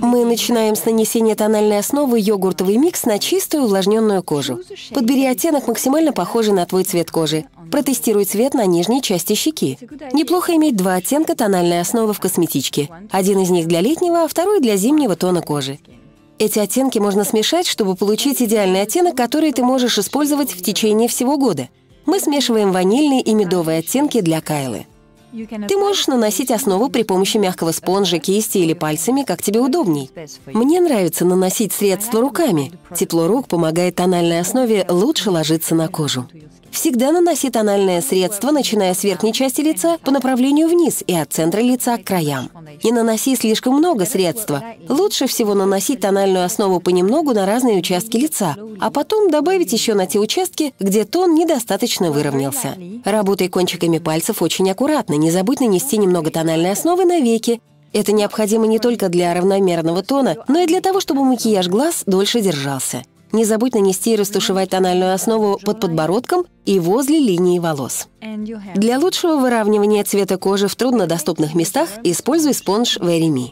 Мы начинаем с нанесения тональной основы йогуртовый микс на чистую увлажненную кожу. Подбери оттенок максимально похожий на твой цвет кожи. Протестируй цвет на нижней части щеки. Неплохо иметь два оттенка тональной основы в косметичке. Один из них для летнего, а второй для зимнего тона кожи. Эти оттенки можно смешать, чтобы получить идеальный оттенок, который ты можешь использовать в течение всего года. Мы смешиваем ванильный и медовые оттенки для Кайлы. Ты можешь наносить основу при помощи мягкого спонжа, кисти или пальцами, как тебе удобней. Мне нравится наносить средства руками. Тепло рук помогает тональной основе лучше ложиться на кожу. Всегда наноси тональное средство, начиная с верхней части лица по направлению вниз и от центра лица к краям. Не наноси слишком много средства. Лучше всего наносить тональную основу понемногу на разные участки лица, а потом добавить еще на те участки, где тон недостаточно выровнялся. Работай кончиками пальцев очень аккуратно, не забудь нанести немного тональной основы на веки. Это необходимо не только для равномерного тона, но и для того, чтобы макияж глаз дольше держался. Не забудь нанести и растушевать тональную основу под подбородком и возле линии волос. Для лучшего выравнивания цвета кожи в труднодоступных местах используй спонж Very Me.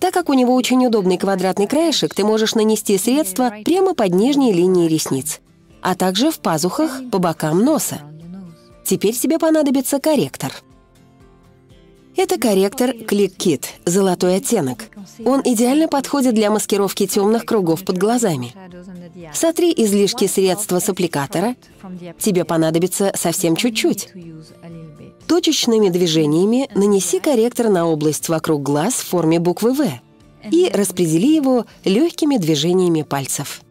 Так как у него очень удобный квадратный краешек, ты можешь нанести средство прямо под нижней линией ресниц, а также в пазухах по бокам носа. Теперь тебе понадобится корректор — это корректор Click Kit, золотой оттенок. Он идеально подходит для маскировки темных кругов под глазами. Сотри излишки средства с аппликатора. Тебе понадобится совсем чуть-чуть. Точечными движениями нанеси корректор на область вокруг глаз в форме буквы «В» и распредели его легкими движениями пальцев.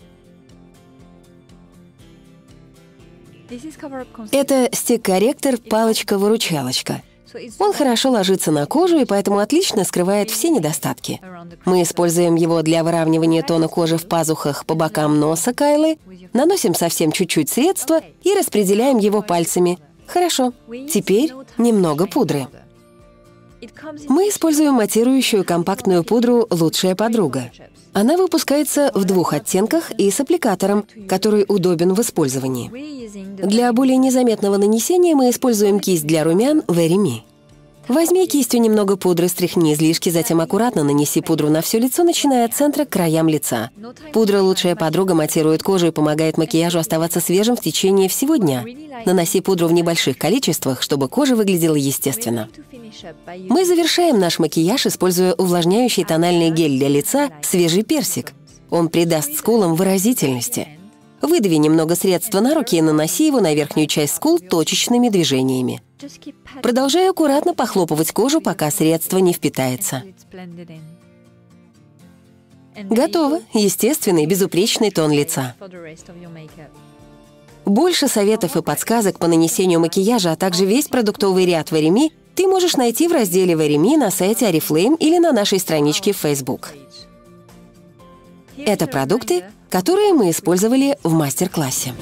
Это стик-корректор «Палочка-выручалочка». Он хорошо ложится на кожу и поэтому отлично скрывает все недостатки. Мы используем его для выравнивания тона кожи в пазухах по бокам носа Кайлы, наносим совсем чуть-чуть средства и распределяем его пальцами. Хорошо. Теперь немного пудры. Мы используем матирующую компактную пудру «Лучшая подруга». Она выпускается в двух оттенках и с аппликатором, который удобен в использовании. Для более незаметного нанесения мы используем кисть для румян Very Me. Возьми кистью немного пудры, стряхни излишки, затем аккуратно нанеси пудру на все лицо, начиная от центра к краям лица. Пудра «Лучшая подруга» матирует кожу и помогает макияжу оставаться свежим в течение всего дня. Наноси пудру в небольших количествах, чтобы кожа выглядела естественно. Мы завершаем наш макияж, используя увлажняющий тональный гель для лица «Свежий персик». Он придаст скулам выразительности. Выдави немного средства на руки и наноси его на верхнюю часть скул точечными движениями. Продолжай аккуратно похлопывать кожу, пока средство не впитается. Готово. Естественный, безупречный тон лица. Больше советов и подсказок по нанесению макияжа, а также весь продуктовый ряд Вареми ты можешь найти в разделе Вареми на сайте Oriflame или на нашей страничке в Facebook. Это продукты, которые мы использовали в мастер-классе.